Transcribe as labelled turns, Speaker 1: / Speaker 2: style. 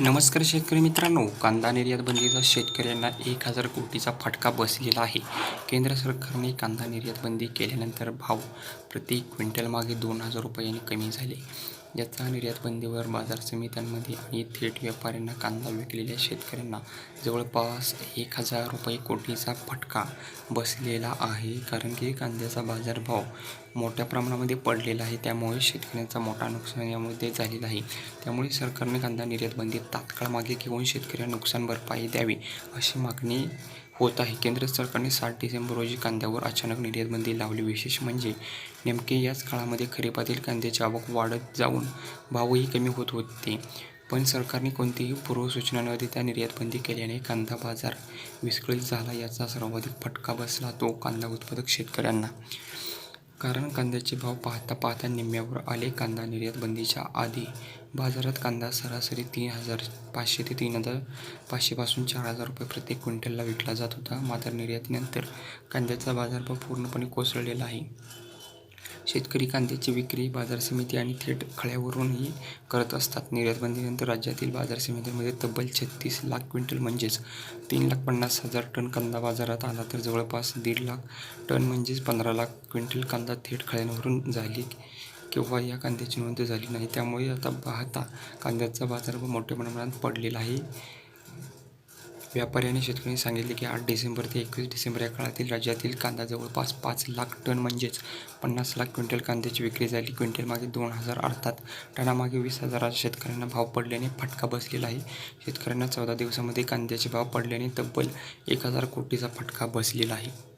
Speaker 1: नमस्कार शेतकरी मित्रांनो. कांदा निर्यात बंदीचा शेतकऱ्यांना एक हजार कोटीचा फटका बसलेला आहे. केंद्र सरकारने कांदा निर्यात बंदी केल्यानंतर भाव प्रति क्विंटल मागे दोन हजार रुपयांनी कमी झाले. याचा निर्यात बंदीवर बाजार समित्यांमध्ये आणि थेट व्यापाऱ्यांना कांदा विकलेल्या शेतकऱ्यांना जवळपास एक हजार रुपये कोटीचा फटका बसलेला आहे. कारण की कांद्याचा बाजारभाव मोठ्या प्रमाणामध्ये पडलेला आहे. त्यामुळे शेतकऱ्यांचा मोठा नुकसान यामध्ये झालेला आहे. त्यामुळे सरकारने कांदा निर्यात बंदी तात्काळ मागे घेऊन शेतकऱ्यांना नुकसान भरपाई द्यावी अशी मागणी होत आहे. केंद्र सरकारने सात डिसेंबर रोजी कांद्यावर अचानक निर्यातबंदी लावली. विशेष म्हणजे नेमके याच काळामध्ये खरेपातील कांद्याची आवक वाढत जाऊन भावही कमी होत होते. पण सरकारने कोणतीही पूर्वसूचना न देता निर्यातबंदी केल्याने कांदा बाजार विस्कळीत झाला याचा सर्वाधिक फटका बसला तो कांदा उत्पादक शेतकऱ्यांना. कारण कांद्याचे भाव पाहता पाहता निम्म्यावर आले. कांदा निर्यात बंदीच्या आधी बाजारात कांदा सरासरी तीन हजार पाचशे ते तीन हजार पाचशेपासून चार हजार रुपये प्रति क्विंटलला विकला जात होता. मात्र निर्यातीनंतर कांद्याचा बाजारभाव पूर्णपणे कोसळलेला आहे. शेतकरी कांद्याची विक्री बाजार समिती आणि थेट खळ्यावरूनही करत असतात. निर्यातबंदीनंतर राज्यातील बाजार समित्यांमध्ये तब्बल छत्तीस लाख क्विंटल म्हणजेच तीन लाख पन्नास हजार टन कांदा बाजारात आला तर जवळपास दीड लाख टन म्हणजेच पंधरा लाख क्विंटल कांदा थेट खळ्यांवरून झाली किंवा या कांद्याची नोंद झाली नाही. त्यामुळे आता पाहता कांद्याचा बाजार मोठ्या प्रमाणात पडलेला आहे. व्यापारी आणि शेतकऱ्यांनी सांगितले की आठ डिसेंबर ते एकवीस डिसेंबर या काळातील राज्यातील कांदा जवळपास पाच लाख टन म्हणजेच पन्नास लाख क्विंटल कांद्याची विक्री झाली. क्विंटल मागे दोन हजार अर्थात टनामागे वीस हजारात शेतकऱ्यांना भाव पडल्याने फटका बसलेला आहे. शेतकऱ्यांना चौदा दिवसामध्ये कांद्याचे भाव पडल्याने तब्बल एक हजार कोटीचा फटका बसलेला आहे.